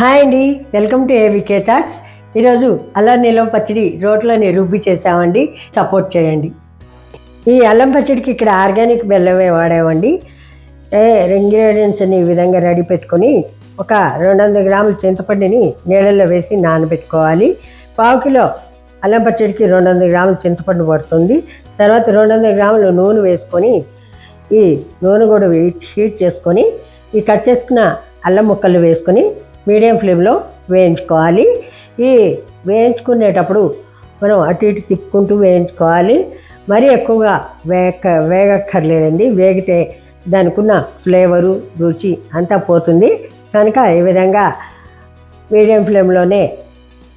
Hi అండి. Welcome to AVK thoughts. ఈరోజు అల్లం నిలవ పచ్చడి రోట్లోనే రుబ్బి చేసామండి. సపోర్ట్ చేయండి. ఈ అల్లం పచ్చడికి ఇక్కడ ఆర్గానిక్ బెల్లమే వాడామండి. ఏ ఇంగ్రీడియంట్స్ని ఈ విధంగా రెడీ పెట్టుకొని ఒక రెండు వందల గ్రాముల చింతపండుని నీళ్ళల్లో వేసి నానబెట్టుకోవాలి. పావు కిలో అల్లం పచ్చడికి రెండు వందల గ్రాముల చింతపండు పడుతుంది. తర్వాత రెండు వందల గ్రాములు నూనె వేసుకొని ఈ నూనె కూడా హీట్ హీట్ చేసుకొని ఈ కట్ చేసుకున్న అల్లం ముక్కలు వేసుకొని మీడియం ఫ్లేమ్లో వేయించుకోవాలి. ఈ వేయించుకునేటప్పుడు మనం అటు ఇటు తిప్పుకుంటూ వేయించుకోవాలి. మరీ ఎక్కువగా వేగ వేగక్కర్లేదండి. వేగితే దానికున్న ఫ్లేవరు రుచి అంతా పోతుంది. కనుక ఈ విధంగా మీడియం ఫ్లేమ్లోనే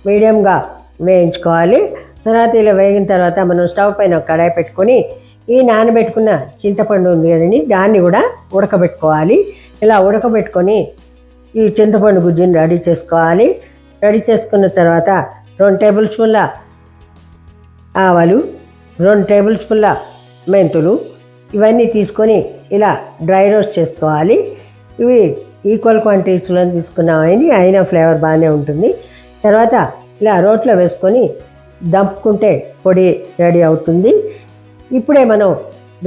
మీడియంగా వేయించుకోవాలి. తర్వాత ఇలా వేగిన తర్వాత మనం స్టవ్ పైన కడాయి పెట్టుకొని ఈ నానబెట్టుకున్న చింతపండు ఉంది కదండి దాన్ని కూడా ఉడకబెట్టుకోవాలి. ఇలా ఉడకబెట్టుకొని ఈ చింతపండు గుజ్జుని రెడీ చేసుకోవాలి. రెడీ చేసుకున్న తర్వాత రెండు టేబుల్ స్పూన్ల ఆవాలు రెండు టేబుల్ స్పూన్ల మెంతులు ఇవన్నీ తీసుకొని ఇలా డ్రై రోస్ట్ చేసుకోవాలి. ఇవి ఈక్వల్ క్వాంటిటీస్లో తీసుకున్నామని అయినా ఫ్లేవర్ బాగానే ఉంటుంది. తర్వాత ఇలా రోట్లో వేసుకొని దంపుకుంటే పొడి రెడీ అవుతుంది. ఇప్పుడే మనం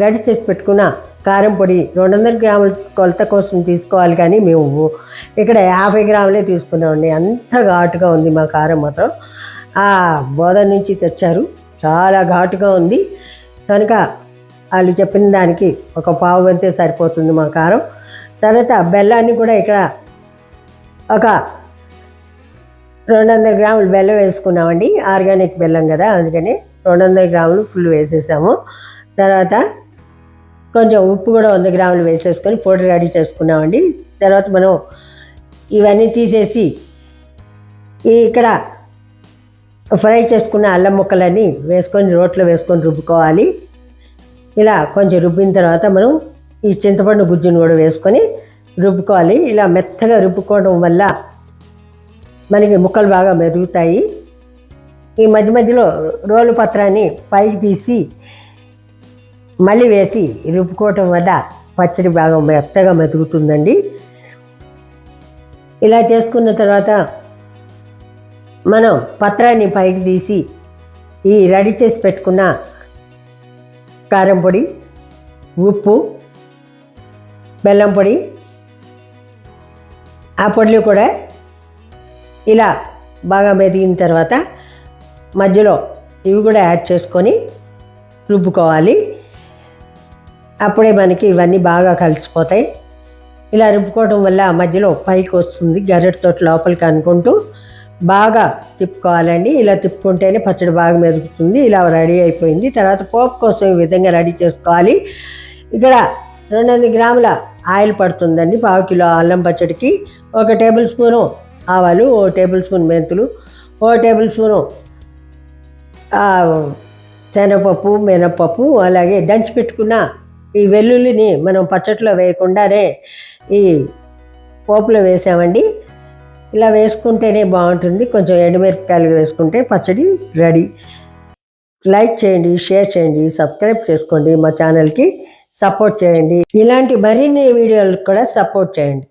రెడీ చేసి పెట్టుకున్న కారం పొడి రెండు వందల గ్రాముల కొలత కోసం తీసుకోవాలి కానీ మేము ఇక్కడ యాభై గ్రాములే తీసుకున్నామండి. అంత ఘాటుగా ఉంది మా కారం మాత్రం. ఆ బోధ నుంచి తెచ్చారు. చాలా ఘాటుగా ఉంది. కనుక వాళ్ళు చెప్పిన దానికి ఒక పావు వంతే సరిపోతుంది మా కారం. తర్వాత బెల్లాన్ని కూడా ఇక్కడ ఒక రెండు వందల గ్రాములు బెల్లం వేసుకున్నామండి. ఆర్గానిక్ బెల్లం కదా అందుకని రెండు వందల గ్రాములు ఫుల్ వేసేసాము. తర్వాత కొంచెం ఉప్పు కూడా వంద గ్రాములు వేసేసుకొని పొడి రెడీ చేసుకున్నామండి. తర్వాత మనం ఇవన్నీ తీసేసి ఇక్కడ ఫ్రై చేసుకున్న అల్లం ముక్కలన్నీ వేసుకొని రోట్లో వేసుకొని రుబ్బుకోవాలి. ఇలా కొంచెం రుబ్బిన తర్వాత మనం ఈ చింతపండు గుజ్జును కూడా వేసుకొని రుబ్బుకోవాలి. ఇలా మెత్తగా రుబ్బుకోవడం వల్ల మనకి ముక్కలు బాగా మెరుగుతాయి ఈ మధ్య మధ్యలో రోలు పత్రాన్ని పైకి తీసి మళ్ళీ వేసి రుబ్బుకోవటం వల్ల పచ్చడి బాగా మెత్తగా మెతుకుతుందండి ఇలా చేసుకున్న తర్వాత మనం పత్రాన్ని పైకి తీసి ఈ రెడీ చేసి పెట్టుకున్న కారం పొడి ఉప్పు బెల్లం పొడి ఆ పొడులు కూడా ఇలా బాగా మెదిగిన తర్వాత మధ్యలో ఇవి కూడా యాడ్ చేసుకొని రుబ్బుకోవాలి. అప్పుడే మనకి ఇవన్నీ బాగా కలిసిపోతాయి. ఇలా రుబ్బుకోవడం వల్ల మధ్యలో పైకి వస్తుంది గరిటతో లోపలికి అనుకుంటూ బాగా తిప్పుకోవాలండి. ఇలా తిప్పుకుంటేనే పచ్చడి బాగా మెరుగుతుంది ఇలా రెడీ అయిపోయింది. తర్వాత పోపు కోసం ఈ విధంగా రెడీ చేసుకోవాలి. ఇక్కడ రెండు వందల గ్రాముల ఆయిల్ పడుతుందండి పావు కిలో అల్లం పచ్చడికి. ఒక టేబుల్ స్పూను ఆవాలు ఓ టేబుల్ స్పూన్ మెంతులు ఓ టేబుల్ స్పూను శనగపప్పు మినపప్పు అలాగే దంచి పెట్టుకున్న ఈ వెల్లుల్లిని మనం పచ్చట్లో వేయకుండానే ఈ పోపులో వేసామండి. ఇలా వేసుకుంటేనే బాగుంటుంది. కొంచెం ఎండుమిరపకాయలు వేసుకుంటే పచ్చడి రెడీ. లైక్ చేయండి షేర్ చేయండి సబ్స్క్రైబ్ చేసుకోండి మా ఛానల్కి సపోర్ట్ చేయండి. ఇలాంటి మరిన్ని వీడియోలకు కూడా సపోర్ట్ చేయండి.